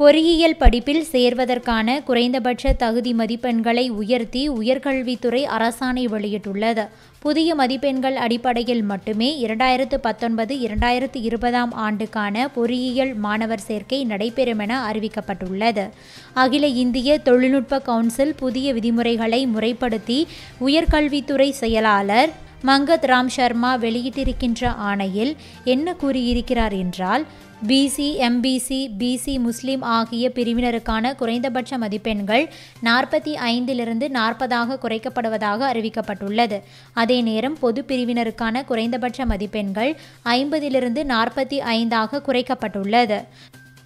பொறியியல் படிப்பில் சேர்வதற்கான குறைந்தபட்ச தகுதி மதிப்பெண்களை உயர்த்தி உயர்கல்வித்துறை அரசாணை வெளியிட்டுள்ளது. புதிய மதிப்பெண்கள் அடிப்படையில் மட்டுமே இரண்டாயிரத்து பத்தொன்பது இரண்டாயிரத்து இருபதாம் ஆண்டுக்கான பொறியியல் மாணவர் சேர்க்கை நடைபெறும் என அறிவிக்கப்பட்டுள்ளது. அகில இந்திய தொழில்நுட்ப கவுன்சில் புதிய விதிமுறைகளை முறைப்படுத்தி உயர்கல்வித்துறை செயலாளர் மங்கத் ராம் சர்மா வெளியிட்டிருக்கின்ற ஆணையில் என்ன கூறியிருக்கிறார் என்றால் பிசி எம்பிசி பிசி முஸ்லிம் ஆகிய பிரிவினருக்கான குறைந்தபட்ச மதிப்பெண்கள் நாற்பத்தி ஐந்திலிருந்து நாற்பதாக குறைக்கப்படுவதாக அறிவிக்கப்பட்டுள்ளது. அதே நேரம் பொது பிரிவினருக்கான குறைந்தபட்ச மதிப்பெண்கள் ஐம்பதிலிருந்து நாற்பத்தி ஐந்தாக குறைக்கப்பட்டுள்ளது.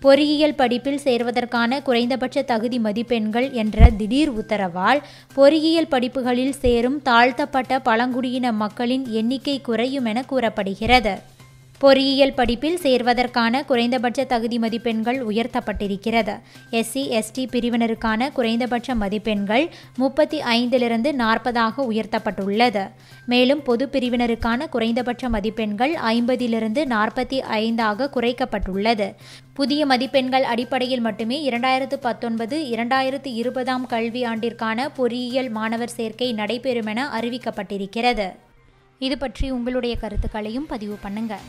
பொறியியல் படிப்பில் சேர்வதற்கான குறைந்தபட்ச தகுதி மதிப்பெண்கள் என்ற திடீர் உத்தரவால் பொறியியல் படிப்புகளில் சேரும் தாழ்த்தப்பட்ட பழங்குடியின மக்களின் எண்ணிக்கை குறையும் என கூறப்படுகிறது. பொறியியல் படிப்பில் சேர்வதற்கான குறைந்தபட்ச தகுதி மதிப்பெண்கள் உயர்த்தப்பட்டிருக்கிறது. எஸ்சி எஸ்டி பிரிவினருக்கான குறைந்தபட்ச மதிப்பெண்கள் முப்பத்தி ஐந்திலிருந்து நாற்பதாக உயர்த்தப்பட்டுள்ளது. மேலும் பொது பிரிவினருக்கான குறைந்தபட்ச மதிப்பெண்கள் ஐம்பதிலிருந்து நாற்பத்தி ஐந்தாக குறைக்கப்பட்டுள்ளது. புதிய மதிப்பெண்கள் அடிப்படையில் மட்டுமே இரண்டாயிரத்து பத்தொன்பது இரண்டாயிரத்து இருபதாம் கல்வி ஆண்டிற்கான பொறியியல் மாணவர் சேர்க்கை நடைபெறும் என அறிவிக்கப்பட்டிருக்கிறது. இது பற்றி உங்களுடைய கருத்துக்களையும் பதிவு பண்ணுங்கள்